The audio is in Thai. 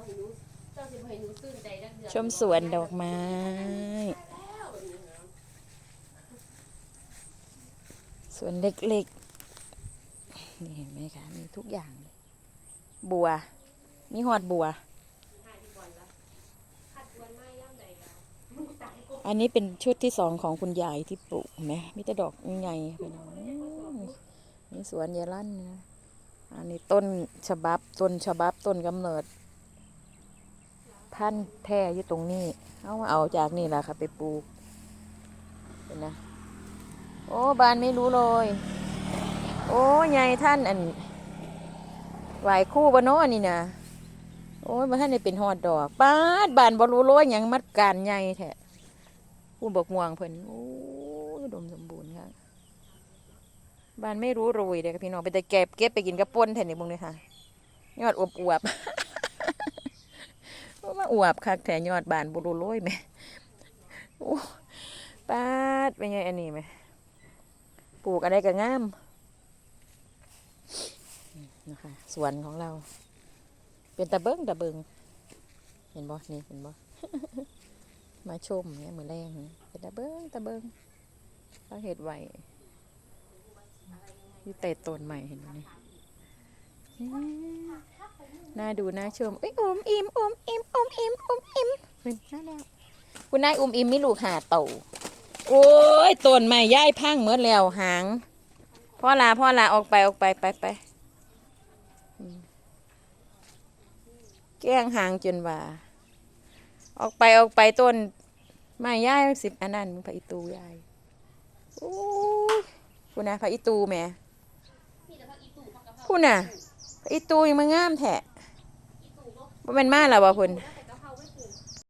บ่ให้หนูเจ้าสิบ่ให้หนูตื่นใจจักเดือชมสวนดอกไม้ สวนเล็กๆ นี่เห็นไหมคะ มีทุกอย่างเลย บัว มีหอดบัวอันไม้ย่ำใดแล้วมึงตายกูอันนี้เป็นชุดที่สองของคุณยายที่ปลูกเห็นไหมมีแต่ดอกใหญ่ๆไปหน่อยนี่สวนยายลั่นนะอันนี้ต้นฉบับต้นฉบับต้นกำเนิด พันธุ์แท้อยู่ตรงนี้เอามาเอาจากนี่แหละค่ะ ไปปลูกเห็นนะโอ้บานไม่รู้เลย โอ้ยายท่านอันไหวคู่บานโน้นี่นะโอ้ยมาท่านได้เป็นหอดดอกป้าดบานบรู้โรยหยังมัดการใหญ่แท้ผู้บกม่วงเพิ่นโอ้ยอุดมสมบูรณ์ค่ะบานไม่รู้โรยเด้อค่ะพี่น้องไปแต่เก็บเก็บไปกินกระป่นแทนนี่บุงเลยค่ะยอดอวบอวบๆว่ามา อวบคักแถยอดบานบรู้โรยไหมโอ้ป้าดเป็นไงอันนี้ไหมปลูกอะไรก็งามนะคะสวนของเรา เป็นตะเบิงตะเบิงเห็นบ่นี่เห็นบ่มาชมเนี่ยมือแรงเป็นตะเบิงตะเบิงเขาเห็ดไหว้ที่เตะต้นใหม่เห็นไหมน่าดูน่าชมเอ้ยอมอิมอมอิม อมอิมอมอิมเห็นน่าแล้วคุณนายอมอิมมีลูกหาเต่าโอ้ยต้นไม้ย้ายพังหมดแล้วหางพ่อลาพ่อลาออกไปออกไปไปไปอืมแกล้งหางจนว่า ออกไปออกไปต้นไม้ย้ายสิบอันนั้นพระอิตูย้ายโอ้ยคุณนะพระอิตูแหม่มีแต่พักอีตู่พักกะเพราคุณน่ะพระอิตูยังมางามแท้อีตู่ก็บ่เป็นมาแล้วบ่คุณแล้วไป